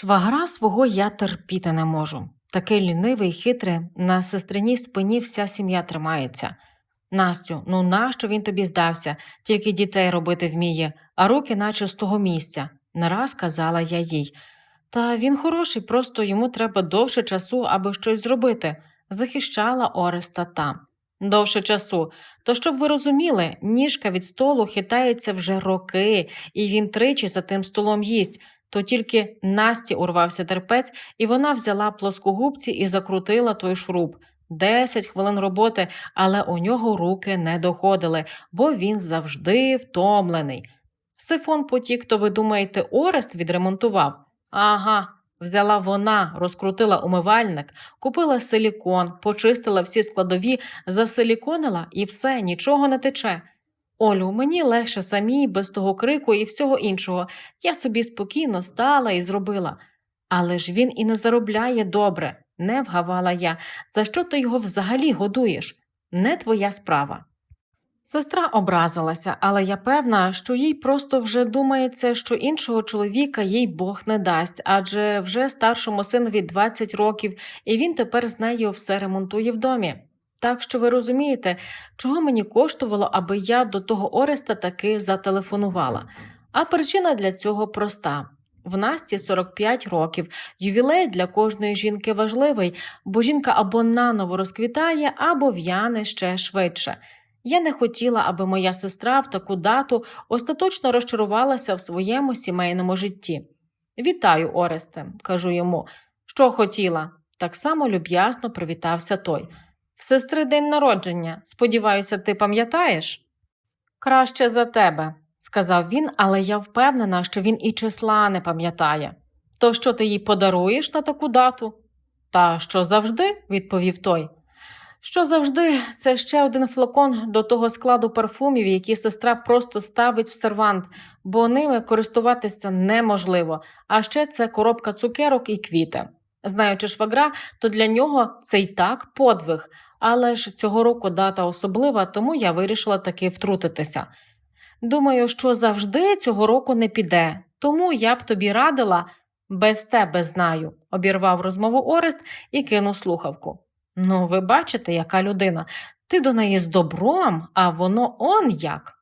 Швагра свого я терпіти не можу. Такий лінивий, хитрий, на сестриній спині вся сім'я тримається. Настю, ну нащо він тобі здався, тільки дітей робити вміє, а руки наче з того місця, не раз казала я їй. Та він хороший, просто йому треба довше часу, аби щось зробити, захищала Ореста та. Довше часу. То щоб ви розуміли, ніжка від столу хитається вже роки, і він тричі за тим столом їсть. То тільки Насті урвався терпець, і вона взяла плоскогубці і закрутила той шруб. Десять хвилин роботи, але у нього руки не доходили, бо він завжди втомлений. Сифон потік, то ви думаєте, Орест відремонтував? Ага, взяла вона, розкрутила умивальник, купила силікон, почистила всі складові, засиліконила і все, нічого не тече. Олю, мені легше самій, без того крику і всього іншого. Я собі спокійно стала і зробила. Але ж він і не заробляє добре, не вгавала я. За що ти його взагалі годуєш? Не твоя справа. Сестра образилася, але я певна, що їй просто вже думається, що іншого чоловіка їй Бог не дасть, адже вже старшому синові 20 років, і він тепер з нею все ремонтує в домі. Так що ви розумієте, чого мені коштувало, аби я до того Ореста таки зателефонувала. А причина для цього проста. В Насті 45 років. Ювілей для кожної жінки важливий, бо жінка або наново розквітає, або в'яне ще швидше. Я не хотіла, аби моя сестра в таку дату остаточно розчарувалася в своєму сімейному житті. Вітаю, Оресте, кажу йому. Що хотіла? Так само люб'язно привітався той. В сестри день народження. Сподіваюся, ти пам'ятаєш? Краще за тебе, сказав він, але я впевнена, що він і числа не пам'ятає. То що ти їй подаруєш на таку дату? Та що завжди, відповів той. Що завжди, це ще один флакон до того складу парфумів, які сестра просто ставить в сервант, бо ними користуватися неможливо, а ще це коробка цукерок і квіти. Знаючи швагра, то для нього це й так подвиг, але ж цього року дата особлива, тому я вирішила таки втрутитися. Думаю, що завжди цього року не піде, тому я б тобі радила без тебе знаю, обірвав розмову Орест і кинув слухавку. Ну, ви бачите, яка людина. Ти до неї з добром, а воно он як.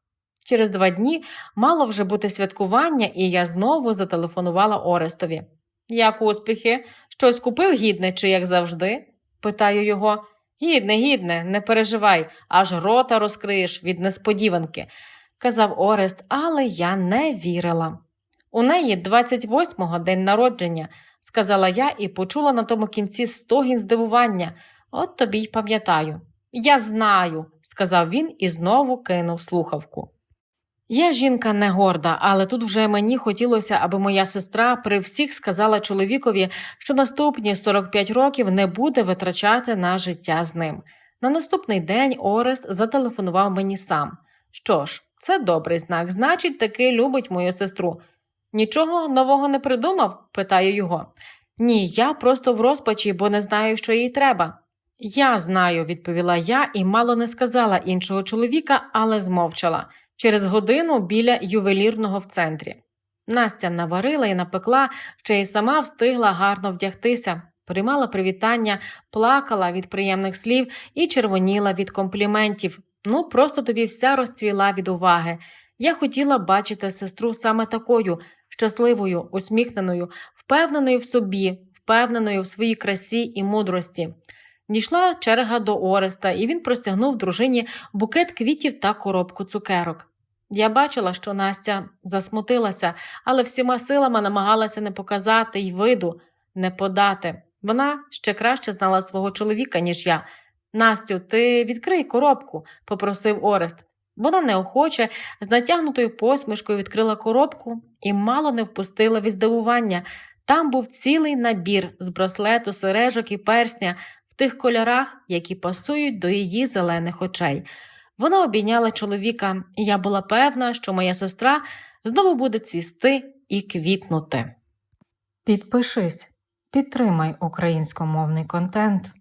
Через два дні мало вже бути святкування, і я знову зателефонувала Орестові. Як успіхи? Щось купив гідне, чи як завжди? питаю його. Гідне, гідне, не переживай, аж рота розкриєш від несподіванки, казав Орест, але я не вірила. У неї 28-го день народження, сказала я і почула на тому кінці стогін здивування. От тобі й пам'ятаю. Я знаю, сказав він і знову кинув слухавку. Я жінка не горда, але тут вже мені хотілося, аби моя сестра при всіх сказала чоловікові, що наступні 45 років не буде витрачати на життя з ним. На наступний день Орест зателефонував мені сам. Що ж, це добрий знак, значить, таки любить мою сестру. Нічого нового не придумав? питаю його. Ні, я просто в розпачі, бо не знаю, що їй треба. Я знаю, відповіла я і мало не сказала іншого чоловіка, але змовчала через годину біля ювелірного в центрі. Настя наварила і напекла, ще й сама встигла гарно вдягтися, приймала привітання, плакала від приємних слів і червоніла від компліментів. Ну, просто тобі вся розцвіла від уваги. Я хотіла бачити сестру саме такою, щасливою, усміхненою, впевненою в собі, впевненою в своїй красі і мудрості. Дійшла черга до Ореста, і він простягнув дружині букет квітів та коробку цукерок. Я бачила, що Настя засмутилася, але всіма силами намагалася не показати й виду, не подати. Вона ще краще знала свого чоловіка, ніж я. Настю, ти відкрий коробку, попросив Орест. Вона неохоче, з натягнутою посмішкою відкрила коробку і мало не впустила від здивування. Там був цілий набір з браслету, сережок і персня тих кольорах, які пасують до її зелених очей. Вона обійняла чоловіка, і я була певна, що моя сестра знову буде цвісти і квітнути. Підпишись, підтримай українськомовний контент.